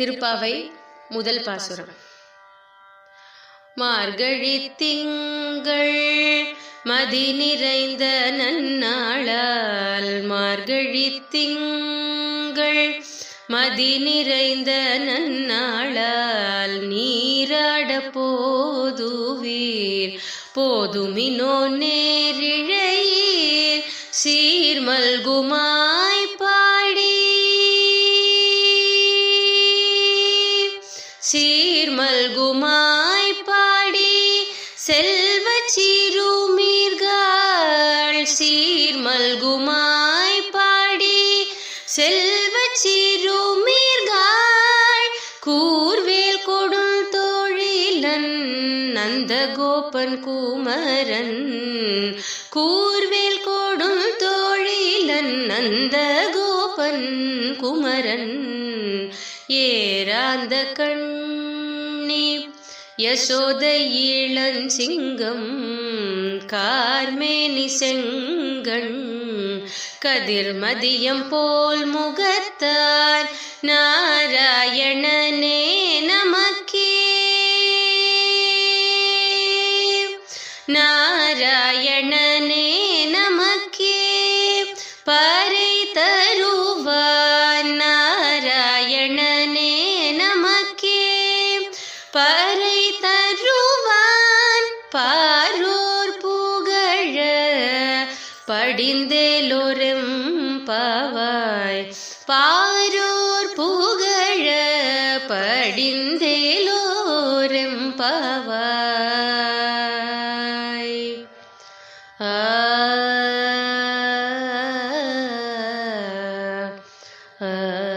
திருப்பாவை முதல் பாசுரம். மார்கழி திங்கள் மதி நிறைந்த நன்னாளால் மார்கழி திங்கள் மதி நிறைந்த நன்னாளால் நீராட போதுவீர். போதுமினோ நேர் சீர்மல்குமாய் பாடி செல்வ சிறுமீர்கள் சீர்மல்குமாய் பாடி செல்வ சீருமீர்கள் கூர்வேல் கொடுல் தோழிலன் நந்த கோபன் குமரன் கூர்வேல் கொடும் தோழிலன் நந்த குமரன் குமரன் ஏராந்த கண்ணி யசோத இளஞ்சிங்கம் கார்மேனி செங்கண் கதிர்மதியம் போல் முகத்தார் நாராயணனே நமக்கே. நாராயணனே நமக்கே. பறை தருவான் பறை தருவான் பாரூர் புகழ. படிந்தேலொரும் பவாய் பாரூர் புகழ. படிந்தேலோரும் பவாய். ஆ. ஆ.